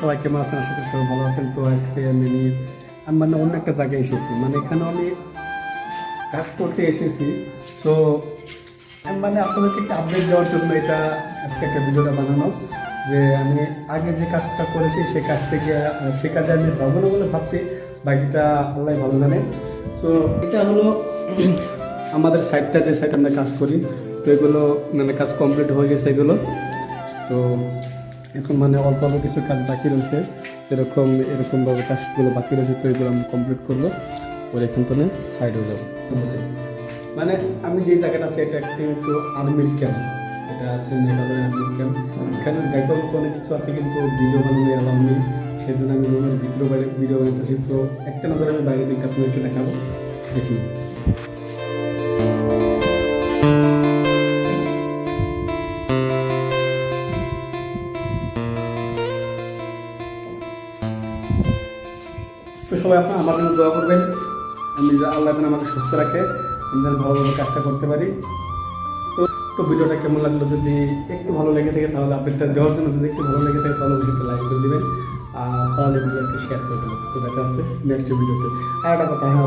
সবাই কেমন আছেন আশা করি সবাই ভালো আছেন। তো আজকে আমি আমি মানে অন্য একটা জায়গায় এসেছি। মানে এখানে আমি কাজ করতে এসেছি। সো মানে আপনাদেরকে একটা আপডেট দেওয়ার জন্য এটা আজকে একটা ভিডিওটা বানানো। যে আমি আগে যে কাজটা করেছি সেই কাজ থেকে, সে কাজে আমি যাব না বলে ভাবছি। বাকিটা আল্লাহ ভালো জানে। সো এটা হলো আমাদের সাইডটা যে সাইড আমরা কাজ করি। তো এগুলো মানে কাজ কমপ্লিট হয়ে গেছে এগুলো। তো এখন মানে অল্প অল্প কিছু কাজ বাকি রয়েছে। এরকম, এরকমভাবে কাজগুলো বাকি রয়েছে তো এগুলো আমি কমপ্লিট করব। ওর এখান থেকে সাইড হয়ে যাব। মানে আমি যে জায়গাটা আছে, এটা একটি কিন্তু আর্মির ক্যাম্প এটা আছে মেঘালয় আর্মির ক্যাম্প এখানে দেখবার অনেক কিছু আছে কিন্তু ভিডিও বানানো এলাম নেই। সেই জন্য আমি রুমের ভিডিও বাইরে ভিডিও বানাতেছি তো একটা নজর আমি বাইরের দিকটা আপনাদেরকে দেখাবো। দেখি। সবাই আপনার আমার জন্য দোয়া করবেন। আমি আল্লাহ যেন আমাকে সুস্থ রাখে, আমি যেন ভালোভাবে কাজটা করতে পারি। তো তো ভিডিওটা কেমন লাগল যদি একটু ভালো লেগে থাকে, তাহলে আপডেটটা দেওয়ার জন্য যদি একটু ভালো লেগে থাকে, তাহলে একটু লাইক করে দেবেন। আর তাহলে ভিডিওটা শেয়ার করে দেবেন। তো দেখা হচ্ছে নেক্সট ভিডিওতে আর একটা কথা হ্যাঁ